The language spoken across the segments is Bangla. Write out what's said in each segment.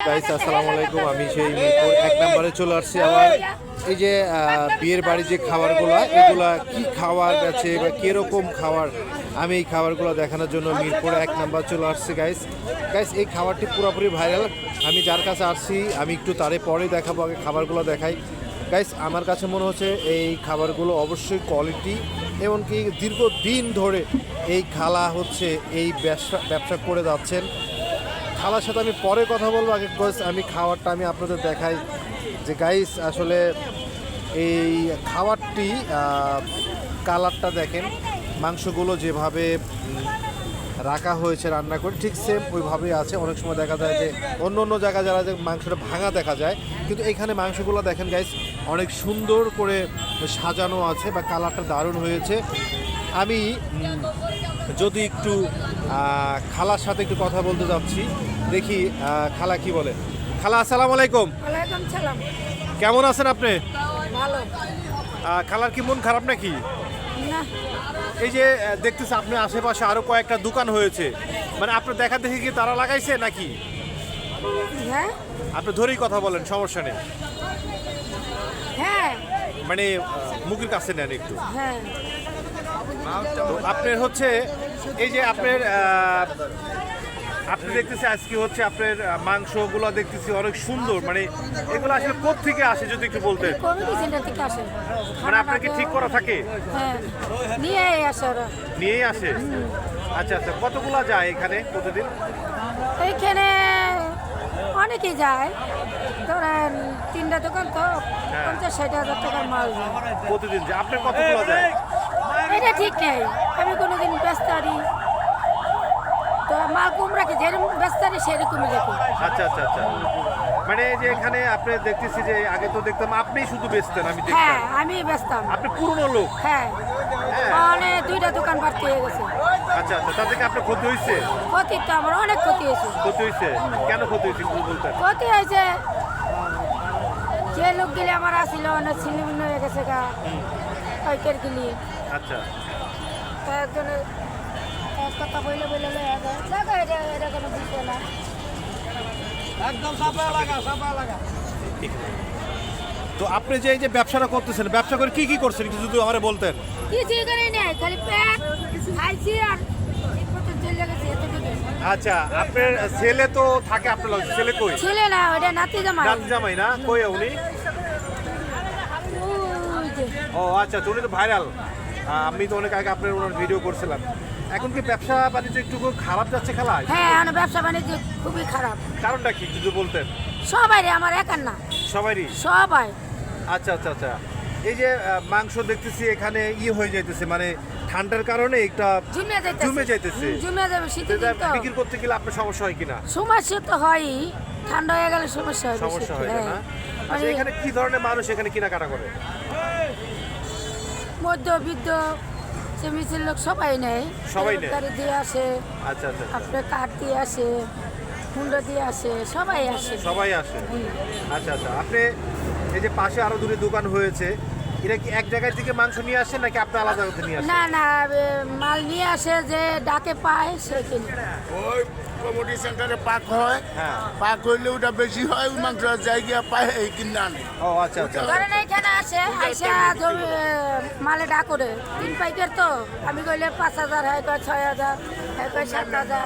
গাইস আসসালামু আলাইকুম। আমি সেই মিরপুর এক নম্বরে চলে আসছি আবার। এই যে বিয়ের বাড়ির যে খাবারগুলো, এগুলা কি খাবার আছে বা কীরকম খাবার আমি এই খাবারগুলো দেখানোর জন্য মিরপুর এক নাম্বার চলে আসছি গাইস গাইস এই খাবারটি পুরোপুরি ভাইরাল আমি যার কাছে আসছি, আমি একটু তারে পরে দেখাবো, আগে খাবারগুলো দেখাই। গাইস আমার কাছে মনে হচ্ছে এই খাবারগুলো অবশ্যই কোয়ালিটি এমনকি দীর্ঘদিন ধরে এই খালা হচ্ছে এই ব্যবসা ব্যবসা করে যাচ্ছেন। খালার সাথে আমি পরে কথা বলব। আগে because আমি খাবারটা আমি আপনাদের দেখাই। যে গাইস আসলে এই খাবারটি কালারটা দেখেন, মাংসগুলো যেভাবে রাখা হয়েছে রান্না করে, ঠিক সেম ওইভাবেই আছে। অনেক সময় দেখা যায় যে অন্য অন্য জায়গায় যারা যে মাংসটা ভাঙা দেখা যায়, কিন্তু এখানে মাংসগুলো দেখেন গাইস অনেক সুন্দর করে সাজানো আছে বা কালারটা দারুণ হয়েছে। আমি যদি একটু খালার সাথে একটু কথা বলতে যাচ্ছি। দেখি খালা কি বলে। খালা আসসালাম আলাইকুম। ওয়ালাইকুম সালাম। কেমন আছেন আপনি? খালার কি মন খারাপ নাকি? এই যে দেখতেছি আপনার আশেপাশে আরও কয়েকটা দোকান হয়েছে। মানে আপনার দেখা দেখি কি তারা লাগাইছে নাকি? হ্যাঁ। আপনি ধরেই কথা বলেন সমস্যা নেই। হ্যাঁ। মানে মুখের কাছে নেন একটু। হ্যাঁ। আপনার হচ্ছে এই যে আপনার আপনি দেখতেছি আজকে হচ্ছে আপনার মাংসগুলো দেখতেছি অনেক সুন্দর। মানে এগুলো আসলে কোথেকে আসে যদি একটু বলতেন? কমিটি সেন্টার থেকে আসে। মানে আপনার কি ঠিক করা থাকে? হ্যাঁ নিয়ে আসে নিয়েই আসে? আচ্ছা আচ্ছা কতগুলা যায় এখানে প্রতিদিন? এইখানে অনেকেই যায়। ধরেন তিনটা দোকান তো পঞ্চাশ ষাট হাজার টাকার মাল যায়। প্রতিদিন যায়। আপনার কতগুলো যায়? এটা ঠিক নেই। আমি কোনোদিন ব্যস্ত আরি তো মাল কম রাখি যেরকম ব্যস্ত আরি সেরকমই রাখি। আচ্ছা আচ্ছা আচ্ছা। মানে যে এখানে আপনি দেখতেছি যে আগে তো দেখতাম আপনিই শুধু বেচতেন আমি হ্যাঁ দেখতাম আমি ব্যস্তাম আপনি পুরনো লোক। হ্যাঁ। হ্যাঁ। অনেক দুইটা দোকান বাড়তে হয়ে গেছে। আচ্ছা আচ্ছা তার থেকে আপনার ক্ষতি হয়েছে ক্ষতি তো আমার অনেক ক্ষতি হয়েছে। ক্ষতি হয়েছে কেন ক্ষতি হয়েছে একটু বলতেন। ক্ষতি হয়েছে যে লোকগুলি আমার আসিল অনেক ছিনিমিন্ন হয়ে গেছে গা পাইকার গিলি আচ্ছা। তো এক কথা যায় দেখো এটা এটা কোনো বিষয় না। তো আপনি যে এই যে ব্যবসাটা করতেছেন ব্যবসা করে কি কি করছেন একটু যদি আমারে বলতেন? কিছুই করে নেই খালি পেট খাইছি আর আচ্ছা আপনার ছেলে তো থাকে আপনার লগে, ছেলে কই? ছেলে না ওটা নাতি জামাই। নাতি জামাই না কই উনি? ও আচ্ছা তো উনি তো ভাইরাল। আমি তো অনেক আগে আপনার ওনার ভিডিও করছিলাম। এখন কি ব্যবসা বাণিজ্য একটু খারাপ যাচ্ছে খেলা? হ্যাঁ আমার ব্যবসা বাণিজ্য খুবই খারাপ। কারণটা কি যদি বলতেন? সবাই রে আমার একার না। সবারই সবাই। আচ্ছা আচ্ছা আচ্ছা। এই যে মাংস দেখতেছি এখানে ই হয়ে যাইতেছে মানে ঠান্ডার কারণে একটা জুমে যাইতেছে। জমে যাইতেছে। জুমে যাবে দিন তো। বিক্রি করতে গেলে আপনার সমস্যা হয় কিনা? সমস্যা তো হয়ই। ঠান্ডা হয়ে গেলে সমস্যা হয় সমস্যা হয় না, হ্যাঁ। আচ্ছা এখানে কি ধরনের মানুষ এখানে কেনাকাটা করে? মধ্যবিত্ত সে মিছিল লোক সবাই নেয়। সবাই নেয়? গাড়ি দিয়ে আসে আচ্ছা আচ্ছা আচ্ছা। আপনার কাঠ দিয়ে আসে হুন্ডো দিয়ে আসে সবাই আসে। সবাই আসে? আচ্ছা আচ্ছা। আপনি এই যে পাশে আরও দুটো দোকান হয়েছে এরা কি এক জায়গায় থেকে মাংস নিয়ে আসেন নাকি আপনি আলাদা জায়গা থেকে নিয়ে আসেন? না না মাল নিয়ে আসে যে ডাকে পায় সে কিনে। ওই কমিটি সেন্টারে পাক হয়। হ্যাঁ। পাক হইলে ওটা বেশি হয় ওই মাংস জায়গা পায় এই কিনে আনে। ও আচ্ছা আচ্ছা। ধরেন এইখানে আসে আইসা জমি মালে ডাক করে তিন পাইকার তো আমি কইলে পাঁচ হাজার হয় কয় ছয় হাজার হয় কয় সাত হাজার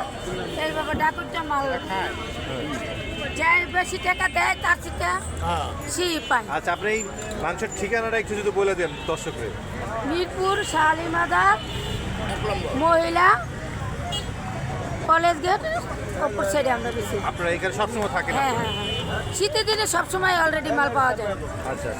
এইভাবে ডাক করতে মাল। যাই বেশি টাকা দেয় তার থেকে হ্যাঁ সি পায়। আচ্ছা আপনি এই মাংসের ঠিকানাটা একটু যদি বলে দেন দর্শকের মিরপুর শালিমাদার মহিলা কলেজ গেট অপর সাইডে আমরা বেশি আপনারা এখানে সবসময় থাকেন হ্যাঁ হ্যাঁ হ্যাঁ। শীতের দিনে সবসময় অলরেডি মাল পাওয়া যায়। আচ্ছা।